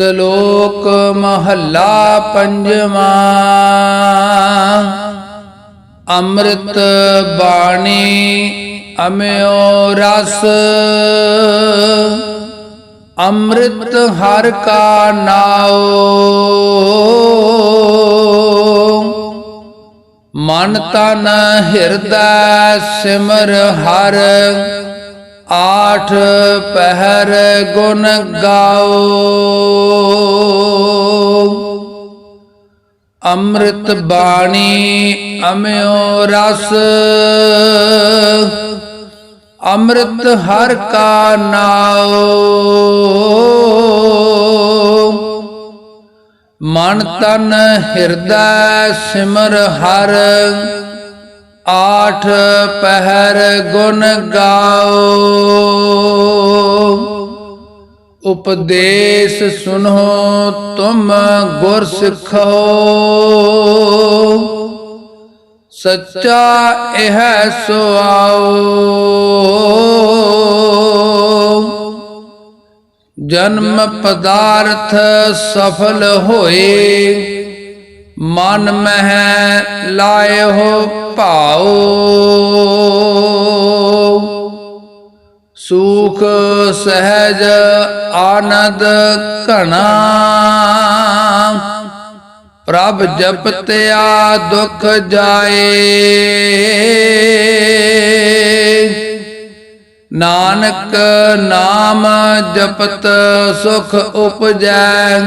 ਸ਼ਲੋਕ ਮਹੱਲਾ ਪੰਜਵਾਂ। ਅੰਮ੍ਰਿਤ ਬਾਣੀ ਅਮਿਓ ਰਸ। ਅੰਮ੍ਰਿਤ ਹਰ ਕਾ ਨਾਉ। ਮਨ ਤਨ ਹਿਰਦੈ ਸਿਮਰ ਹਰ। ਆਠ ਪਹਿਰ ਗੁਣ ਗਾਓ। ਅੰਮ੍ਰਿਤ ਬਾਣੀ ਅਮਿਓ ਰਸ। ਅੰਮ੍ਰਿਤ ਹਰ ਕਾ ਨਾਉ। ਮਨ ਤਨ ਹਿਰਦੈ ਸਿਮਰ ਹਰ। ਆਠ ਪਹਿਰ ਗੁਣ ਗਾਓ। ਉਪਦੇਸ਼ ਸੁਨੋ ਤੁਮ ਗੁਰ ਸਿੱਖੋ। ਸੱਚਾ ਇਹ ਸੁਆਓ ਜਨਮ ਪਦਾਰਥ ਸਫਲ ਹੋਏ। ਮਨ ਮਹਿ ਲਾਇਓ ਭਾਉ। ਸੁਖ ਸਹਿਜ ਆਨੰਦ ਘਣਾ। ਪ੍ਰਭ ਜਪਤਿਆ ਦੁਖ ਜਾਏ। ਨਾਨਕ ਨਾਮ ਜਪਤ ਸੁਖ ਉਪਜੈ।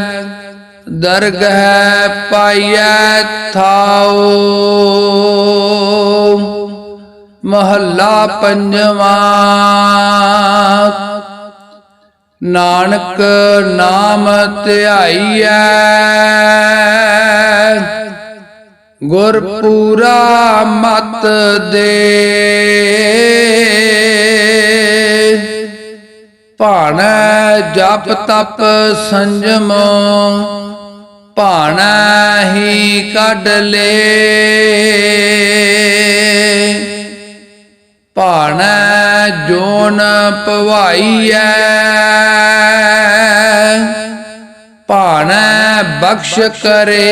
ਦਰਗਹਿ ਪਾਈਐ ਥਾਉ। ਮਹੱਲਾ ਪੰਜਵਾਂ। ਨਾਨਕ ਨਾਮ ਧਿਆਈਐ। ਗੁਰ ਪੂਰਾ ਮਤ ਦੇ। ਭਾਣੈ ਜਪ ਤਪ ਸੰਜਮ, ਭਾਣੈ ਹੀ ਕੱਢ ਲੇ। ਭਾਣੈ ਜੋਨ ਪਵਾਈਐ ਭਾਣੈ ਬਖਸ਼ ਕਰੇ।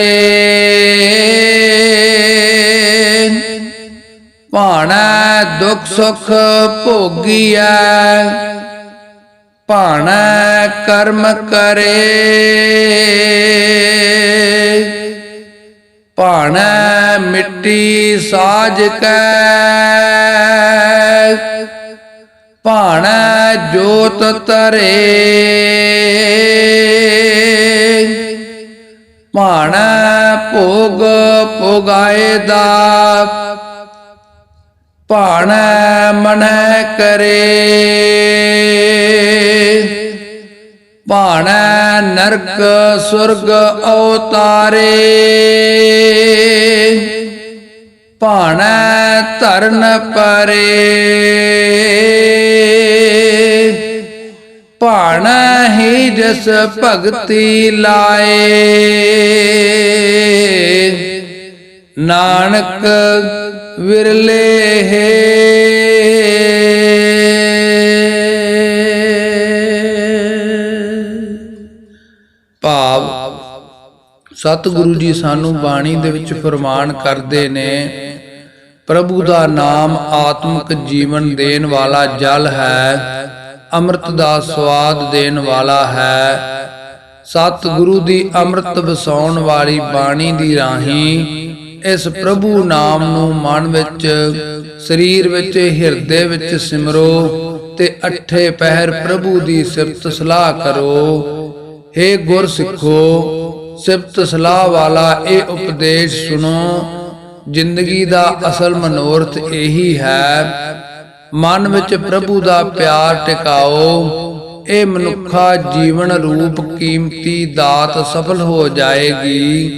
ਭਾਣੈ ਦੁਖ ਸੁਖ ਭੋਗੀਐ। ਭਾਣੈ ਕਰਮ ਕਰੇ। ਭਾਣੈ ਮਿੱਟੀ ਸਾਜ ਕੈ। ਭਾਣੈ ਜੋਤ ਤਰੇ ਭਾਣੈ ਭੋਗ ਭੋਗਾਏ ਦਾ। ਭਾਣੈ ਮਨੈ ਕਰੇ। ਭਾਣੈ ਨਰਕ ਸੁਰਗ ਅਵਤਾਰੇ। ਭਾਣੈ ਧਰਨ ਪਰੇ। ਭਾਣੈ ਹੀ ਜਸ ਭਗਤੀ ਲਾਏ। ਨਾਨਕ ਵਿਰਲੇ ਭਾਵ ਸਤਿਗੁਰੂ ਜੀ ਸਾਨੂੰ ਬਾਣੀ ਦੇ ਵਿੱਚ ਫਰਮਾਨ ਕਰਦੇ ਨੇ ਪ੍ਰਭੂ ਦਾ ਨਾਮ ਆਤਮਿਕ ਜੀਵਨ ਦੇਣ ਵਾਲਾ ਜਲ ਹੈ ਅੰਮ੍ਰਿਤ ਦਾ ਸਵਾਦ ਦੇਣ ਵਾਲਾ ਹੈ। ਸਤਿਗੁਰੂ ਦੀ ਅੰਮ੍ਰਿਤ ਵਸਾਉਣ ਵਾਲੀ ਬਾਣੀ ਦੀ ਰਾਹੀਂ ਇਸ ਪ੍ਰਭੂ ਨਾਮ ਨੂੰ ਮਨ ਵਿੱਚ ਸਰੀਰ ਵਿੱਚ ਹਿਰਦੇ ਵਿੱਚ ਸਿਮਰੋ ਤੇ ਅਠੇ ਪਹਿਰ ਪ੍ਰਭੂ ਦੀ ਸਿਫਤ ਸਲਾਹ ਕਰੋ। ਹੇ ਗੁਰ ਸਿੱਖੋ ਸਿਫਤ ਸਲਾਹ ਵਾਲਾ ਇਹ ਉਪਦੇਸ਼ ਸੁਣੋ, ਜ਼ਿੰਦਗੀ ਦਾ ਅਸਲ ਮਨੋਰਥ ਇਹੀ ਹੈ। ਮਨ ਵਿੱਚ ਪ੍ਰਭੂ ਦਾ ਪਿਆਰ ਟਿਕਾਓ, ਇਹ ਮਨੁੱਖਾ ਜੀਵਨ ਰੂਪ ਕੀਮਤੀ ਦਾਤ ਸਫਲ ਹੋ ਜਾਏਗੀ।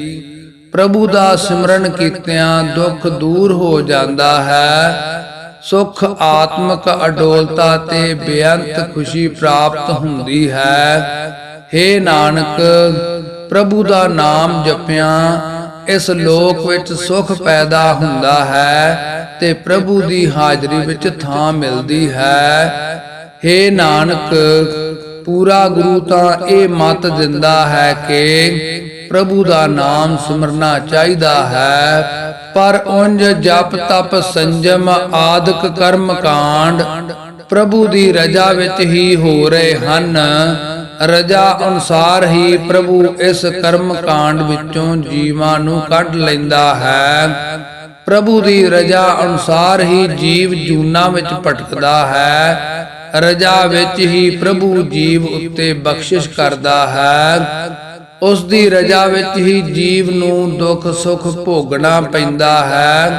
ਪ੍ਰਭੂ ਦਾ ਸਿਮਰਨ ਕੀਤਿਆਂ ਦੁੱਖ ਦੂਰ ਹੋ ਜਾਂਦਾ ਹੈ। ਸੁਖ, ਆਤਮਕ ਅਡੋਲਤਾ ਤੇ ਬੇਅੰਤ ਖੁਸ਼ੀ ਪ੍ਰਾਪਤ ਹੁੰਦੀ ਹੈ। हे ਨਾਨਕ ਪ੍ਰਭੂ ਦਾ ਨਾਮ ਜਪਿਆ, ਇਸ ਲੋਕ ਵਿੱਚ ਸੁਖ ਪੈਦਾ ਹੁੰਦਾ ਹੈ ਤੇ ਪ੍ਰਭੂ ਦੀ ਹਾਜ਼ਰੀ ਵਿੱਚ ਥਾਂ ਮਿਲਦੀ ਹੈ। हे ਨਾਨਕ, ਪੂਰਾ ਗੁਰੂ ਤਾਂ ਇਹ ਮਤ ਦਿੰਦਾ ਹੈ ਕਿ ਪ੍ਰਭੂ ਦਾ ਨਾਮ ਸਿਮਰਨਾ ਚਾਹੀਦਾ ਹੈ, ਪਰ ਉਂਝ ਜਪ, ਤਪ, ਸੰਜਮ, ਆਦਿਕ ਕਰਮ ਕਾਂਡ ਪ੍ਰਭੂ ਦੀ ਰਜਾ ਵਿੱਚ ਹੀ ਹੋ ਰਹੇ ਹਨ। ਰਜਾ ਅਨੁਸਾਰ ਹੀ ਪ੍ਰਭੂ ਇਸ ਕਰਮ ਕਾਂਡ ਵਿੱਚੋਂ ਜੀਵਾਂ ਨੂੰ ਕੱਢ ਲੈਂਦਾ ਹੈ। ਪ੍ਰਭੂ ਦੀ ਰਜਾ ਅਨੁਸਾਰ ਹੀ ਜੀਵ ਜੂਨਾ ਵਿੱਚ ਭਟਕਦਾ ਹੈ। ਰਜਾ ਵਿੱਚ ਹੀ ਪ੍ਰਭੂ ਜੀਵ ਉੱਤੇ ਬਖਸ਼ਿਸ਼ ਕਰਦਾ ਹੈ। ਉਸ ਦੀ ਰਜਾ ਵਿੱਚ ਹੀ ਜੀਵ ਨੂੰ ਦੁੱਖ ਸੁੱਖ ਭੋਗਣਾ ਪੈਂਦਾ ਹੈ।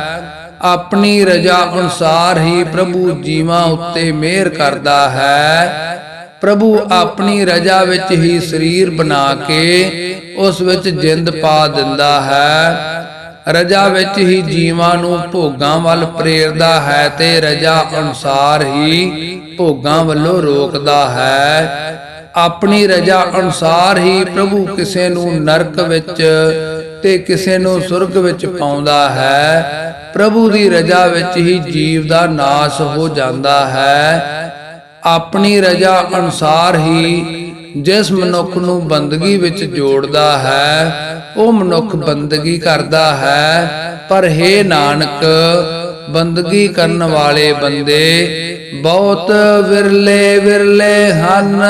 ਆਪਣੀ ਰਜਾ ਅਨੁਸਾਰ ਹੀ ਪ੍ਰਭੂ ਜੀਵਾਂ ਉੱਤੇ ਮਿਹਰ ਕਰਦਾ ਹੈ। ਪ੍ਰਭੂ ਆਪਣੀ ਰਜਾ ਵਿੱਚ ਹੀ ਸਰੀਰ ਬਣਾ ਕੇ ਉਸ ਵਿੱਚ ਜਿੰਦ ਪਾ ਦਿੰਦਾ ਹੈ। ਰਜਾ ਵਿੱਚ ਹੀ ਜੀਵਾਂ ਨੂੰ ਭੋਗਾਂ ਵੱਲ ਪ੍ਰੇਰਦਾ ਹੈ ਤੇ ਰਜਾ ਅਨੁਸਾਰ ਹੀ ਭੋਗਾਂ ਵੱਲੋਂ ਰੋਕਦਾ ਹੈ। ਆਪਣੀ ਰਜਾ ਅਨੁਸਾਰ ਹੀ ਪ੍ਰਭੂ ਕਿਸੇ ਨੂੰ ਨਰਕ ਵਿੱਚ ਤੇ ਕਿਸੇ ਨੂੰ ਸੁਰਗ ਵਿੱਚ ਪਾਉਂਦਾ ਹੈ। ਪ੍ਰਭੂ ਦੀ ਰਜਾ ਵਿੱਚ ਹੀ ਜੀਵ ਦਾ ਨਾਸ਼ ਹੋ ਜਾਂਦਾ ਹੈ। ਆਪਣੀ ਰਜਾ ਅਨੁਸਾਰ ਹੀ ਜਿਸ ਮਨੁੱਖ ਨੂੰ ਬੰਦਗੀ ਵਿੱਚ ਜੋੜਦਾ ਹੈ ਉਹ ਮਨੁੱਖ ਬੰਦਗੀ ਕਰਦਾ ਹੈ। ਪਰ हे ਨਾਨਕ ਬੰਦਗੀ ਕਰਨ ਵਾਲੇ ਬੰਦੇ ਬਹੁਤ ਵਿਰਲੇ ਵਿਰਲੇ ਹਨ।